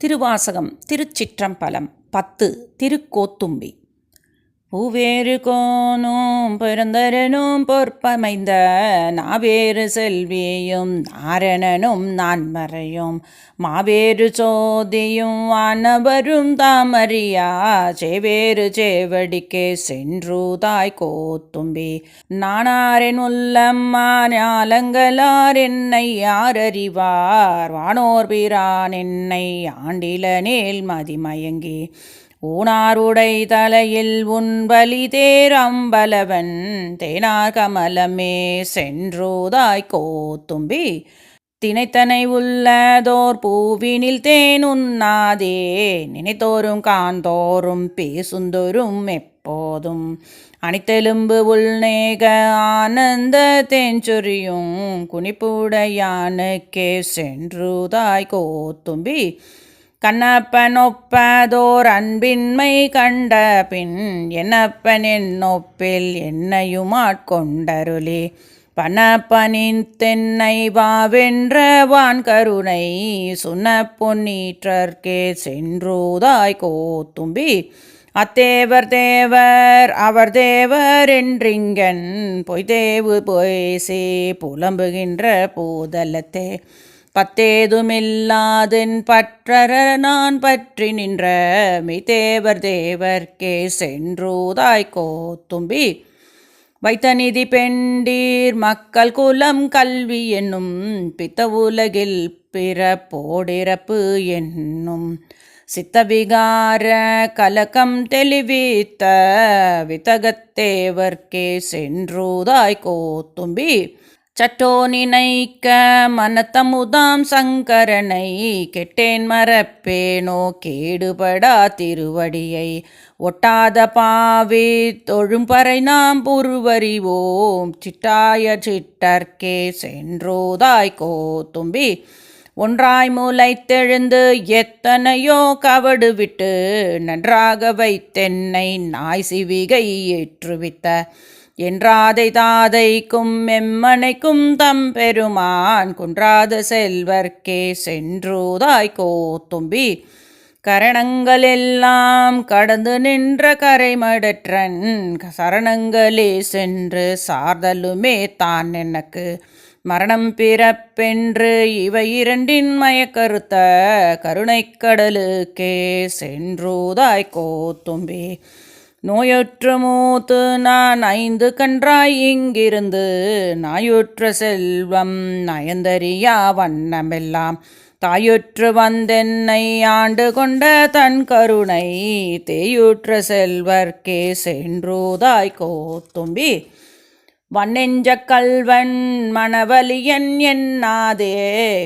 திருவாசகம் திருச்சிற்றம்பலம் பத்து திருக்கோத்தும்பி. பூவேறு கோனும் பிறந்தரனும் பொற்பமைந்த நாவேறு செல்வியும் நாரணனும் நான்மறையும். மாவேறு சோதியும் வானவரும் தாமறியா சேவேறு சேவடிக்கே சென்றுதாய் கோத்தும்பி. நானாரின் உள்ளம்மா ஞாலங்களார் என்னை யார் அறிவார் வானோர் பிரான் என்னை ஆண்டில நேல் மதிமயங்கி. ஊனாருடை தலையில் உன்பலி தேரம்பலவன் தேனார் கமலமே சென்றோதாய் கோத்தும்பி. தினைத்தனை உள்ளதோர் பூவினில் தேன் உண்ணாதே நினைத்தோறும் காண்தோறும் பேசுந்தோறும் எப்போதும். அணித்தெலும்பு உள்நேக ஆனந்த தேஞ்சொரியும் குனிப்புடையானுக்கே சென்றுதாய் கோத்தும்பி. கண்ணப்பனொப்பதோர் அன்பின்மை கண்ட பின் என்னப்பன் என்னொப்பில் என்னையுமாட்கொண்டருளி. பணப்பனின் தென்னை வாவென்ற வான் கருணை சுன பொன்னீற்றற்கே சென்றுதாய் கோத்தும்பி. அத்தேவர் தேவர் அவர் தேவர் என்றிங்கன் பொய்தேவு பொய்சே புலம்புகின்ற பூதலத்தே. பத்தேதுமில்லாதென் பற்றர நான் பற்றி நின்ற மிதேவர் தேவர்க்கே சென்றூதாய் கோத்தும்பி. வைத்த நிதி பெண்டீர் மக்கள் குலம் கல்வி என்னும் பித்த உலகில் பிறப்போடிறப்பு என்னும். சித்தவிகார கலக்கம் தெளிவித்த வித்தகத்தேவர்க்கே சென்றூதாய் கோத்தும்பி. சற்றோ நினைக்க மனத்தமுதாம் சங்கரனை கெட்டேன் மறப்பேனோ கேடுபடா திருவடியை. ஒட்டாத பாவி தொழும்பறை நாம் புருவறிவோம் சிட்டாய சிட்டர்க்கே சென்றோதாய் கோத்தும்பி ஒன்றாய் முளைத்தெழுந்து எத்தனையோ கவடு விட்டு நன்றாக வைத்தென்னை நாய் சிவிகை ஏற்றுவித்த. என்றாதை தாதைக்கும் எம்மனைக்கும் தம் பெருமான் குன்றாத செல்வர்க்கே சென்றூதாய் கோத்தும்பி. கரணங்களெல்லாம் கடந்து நின்ற கரைமடற்றன் சரணங்களே சென்று சார்தலுமே தான் எனக்கு. மரணம் பிறப்பென்று இவை இரண்டின் மயக்கருத்த கருணைக்கடலுக்கே சென்றூதாய் கோத்தும்பி. நோயுற்ற மூத்து நான் ஐந்து கன்றாய் இங்கிருந்து நாயுற்ற செல்வம் நயந்தறியா வண்ணமெல்லாம். தாயுற்று வந்தென்னை ஆண்டு கொண்ட தன் கருணை தேயுற்ற செல்வர்க்கே சென்றோதாய் கோத்தும்பி. வண்ணெஞ்ச கல்வன் மணவலியன் என்னாதே?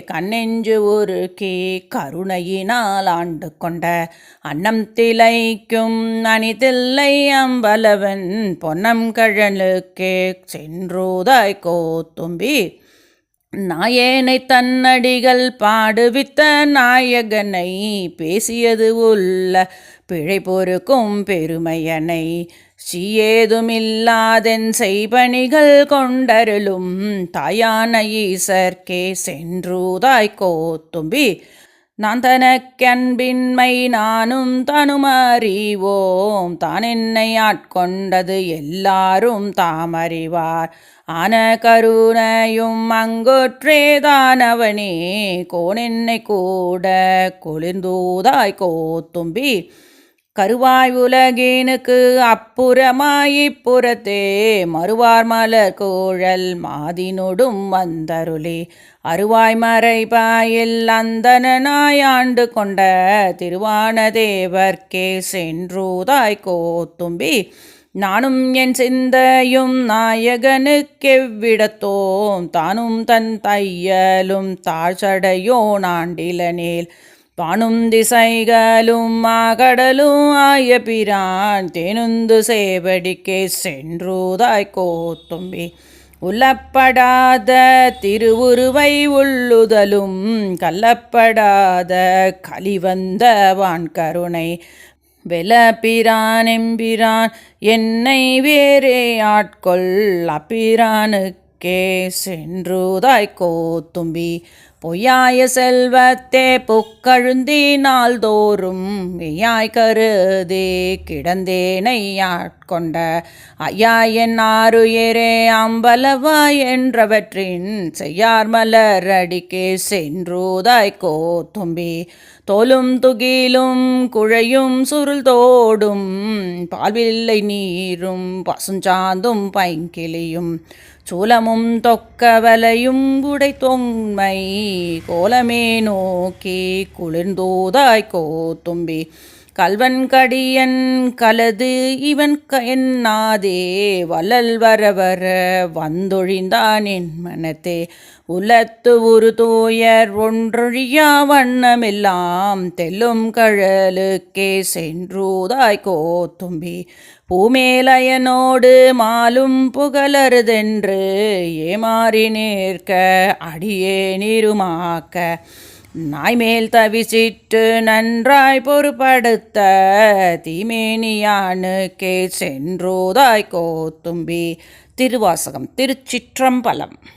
கண்ணெஞ்சு உருக்கி கருணையினால் ஆண்டு கொண்ட அன்னம் திளைக்கும் அணிதில்லை அம்பலவன் பொன்னம் கழலுக்கே சென்றோதாய் கோத்தும்பி. நாயேனை தன்னடிகள் பாடுவித்த நாயகனை பேசியது உள்ள பிழை பொறுக்கும் பெருமையனை சீயேதுமில்லாதென் செய்பணிகள் கொண்டருளும் தாயான ஈசர்க்கே சென்றூதாய் கோத்தும்பி. நான் தனக்கன்பின்மை நானும் தனுமறிவோம். தான் என்னை ஆட்கொண்டது எல்லாரும் தாமறிவார். ஆன கருணையும் அங்கொற்றேதானவனே கோனென்னை கூட குளிர்ந்தூதாய் கோத்தும்பி. கருவாய் உலகினுக்கு அப்புறமாயிப்புறத்தே மறுவார் மலர் கோழல் மாதினொடும் வந்தருளே. அருவாய் மறைபாயில் அந்தனாயாண்டு கொண்ட திருவான தேவர்க்கே சென்றூதாய் கோத்தும்பி. நானும் என் சிந்தையும் நாயகனுக்கெவ்விடத்தோம்? தானும் தன் தையலும் தாழ்சடையோ நாண்டிலனேல் வானும் திசைகளும் மாகடலும் ஆய பிரான். தேனுந்து சேவடிக்கே சென்றூதாய் கோத்தும்பி. உள்ளப்படாத திருவுருவை உள்ளுதலும் கள்ளப்படாத கலிவந்த வான் கருணை பிரான் எம்பிரான் என்னை வேறே ஆட்கொள். அப்பிரானுக்கே சென்றுதாய் கோத்தும்பி. பொய்யாய செல்வத்தே புக்கழுந்தினால் தோறும் மெய்யாய் கருதே கிடந்தேனை ஆட்கொண்ட ஐயா என் ஆறுயரே அம்பலவா என்றவற்றின் செய்யார் மலரடிக்கே சென்றூதாய் கோத்தும்பி. தோலும் துகிலும் குழையும் சுருள் தோடும் பால்வில்லை நீரும் பசுஞ்சாந்தும் பைங்கிளியும் சூலமும் தொக்கவலையும் உடை தொன்மை கோலமே நோக்கி குளிர்ந்தோதாய் கோத்தும்பி. கல்வன்கடியன் கலது இவன் என்னாதே? வலல் வர வர வந்தொழிந்தான் என் மனத்தே. உலத்து ஒரு தூயர் ஒன்றொழியா வண்ணமெல்லாம் தெல்லும் கழலுக்கே சென்றூதாய் கோத்தும்பி. பூமேலயனோடு மாலும் புகழருதென்று ஏமாறி நிற்க அடியே நிருமாக்க நாய்மேல் தவிச்சிட்டு நன்றாய் பொறுப்படுத்த தீமேனியானுக்கே சென்றோதாய் கோத்தும்பி. திருவாசகம் திருச்சிற்றம்பலம்.